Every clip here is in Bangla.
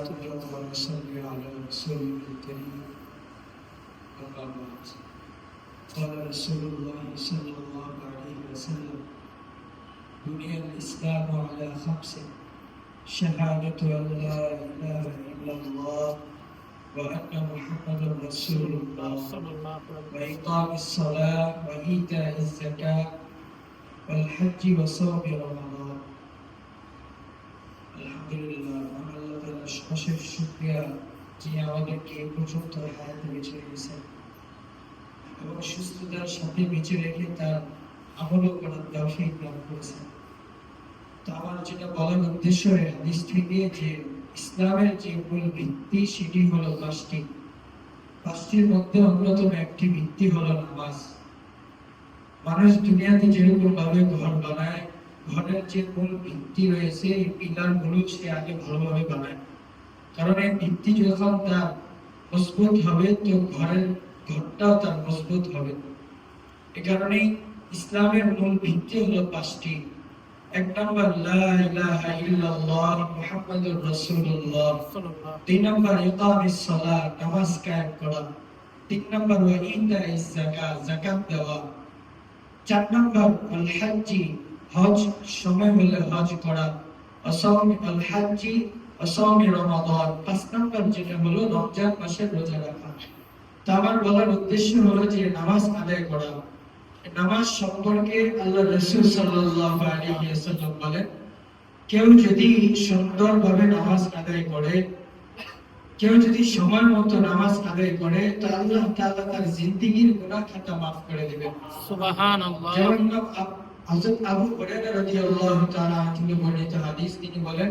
ونصلي على رسوله الكريم أما بعد قال رسول الله صلى الله عليه وسلم بني الإسلام على خمس شهادة أن لا إله إلا الله وأن محمدا رسول الله وإقام الصلاة وإيتاء الزكاة والحج وصوم رمضان. অশেষ যিনি আমাদেরকে পর্যন্ত রেখেছেন এবং সুস্থতার সাথে বেঁচে রেখে তার করার করেছেন। তো আমার যেটা বলার উদ্দেশ্য হাদিস থেকে যে ইসলামের যে মূল ভিত্তি সেটি পাঁচটি। পাঁচটির মধ্যে অন্যতম একটি ভিত্তি হলো নামাজ। মানুষ দুনিয়াতে যেরকম ভাবে ঘর বানায়, ঘরের যে মূল ভিত্তি রয়েছে, এই পিলারগুলো সে আগে ভালোভাবে বানায়। কারণ এই ভিত্তি যখন তার মজবুত হবে, তো ঘরের ঘরটাও তার মজবুত হবে। এ কারণেই ইসলামের মূল ভিত্তি হলো পাঁচটি। এক নম্বর দুই নম্বর নামাজ করা। তিন নম্বর দেওয়া। চার নম্বর, আল হজ, সময় হলে হজ করা। অসম, আল অসমি রমাদান। পাঁচ নম্বর যেটা হলো রমজান মাসে রোজা রাখা। তো আমার বলার উদ্দেশ্য হলো যে নামাজ আদায় করা। নামাজ সম্পর্কে আল্লাহ রসুল ওয়াসাল্লাম বলেন কেউ যদি সুন্দরভাবে নামাজ আদায় করে কেউ যদি সময় মতো নামাজ আদায় করে তো আল্লাহ তাআলা তার জিন্দেগীর গুনাহ খাতা মাফ করে দিবেন। সুবহানাল্লাহ। যেমন হযরত আবু হুরায়রা রাদিয়াল্লাহু তাআলা থেকে বর্ণিত হাদিস তিনি বলেন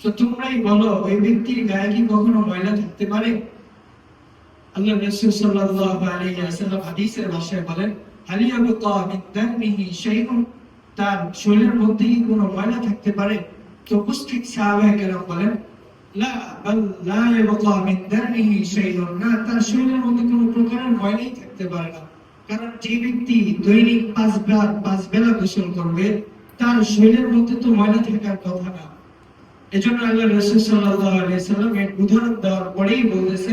তো তোমরাই বলো, ওই ব্যক্তির গায়ে কি কখনো ময়লা থাকতে পারে? আল্লাহ রাসূল সাল্লাল্লাহু আলাইহি ওয়াসাল্লাম হাদিসের ভাষায় বলেন হাল ইয়াবকা মিন দামিহি শাইউন তার শরীরের মধ্যে কি কোনো ময়লা থাকতে পারে। তো উপস্থিত সাহাবায়ে কেরাম বলেন, লা, বাল, লা ইয়াবকা মিন দামিহি শাইউন না, তার শরীরের মধ্যে কোনো প্রকারের ময়লাই থাকতে পারে না। কারণ যে ব্যক্তি দৈনিক পাঁচবার পাঁচ বেলা গোসল করবে, তার শরীরের মধ্যে তো ময়লা থাকার কথা না। এজন্য আল্লাহ রসুল সাল্লাল্লাহু আলাইহি সাল্লাম এর উদাহরণ দেওয়ার পরেই বলতেছে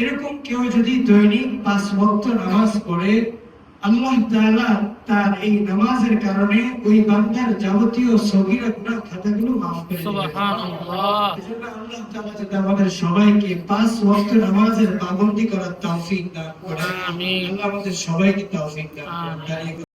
এরকম কেউ যদি দৈনিক পাঁচ ওয়াক্ত নামাজ পড়ে আল্লাহ তাআলা তার এই নামাজের কারণে ওই বান্দার যাবতীয় সগীরা গুনাহ খাতাগুলো মাফ করে দিবেন। সুবহানাল্লাহ। এজন্য আল্লাহ তাআলা যাতে আমাদের সবাইকে পাঁচ ওয়াক্ত নামাজের পাবন্দি করার তৌফিক দান করেন। আমিন। আল্লাহ আমাদের সবাইকে তৌফিক দান। দাঁড়িয়ে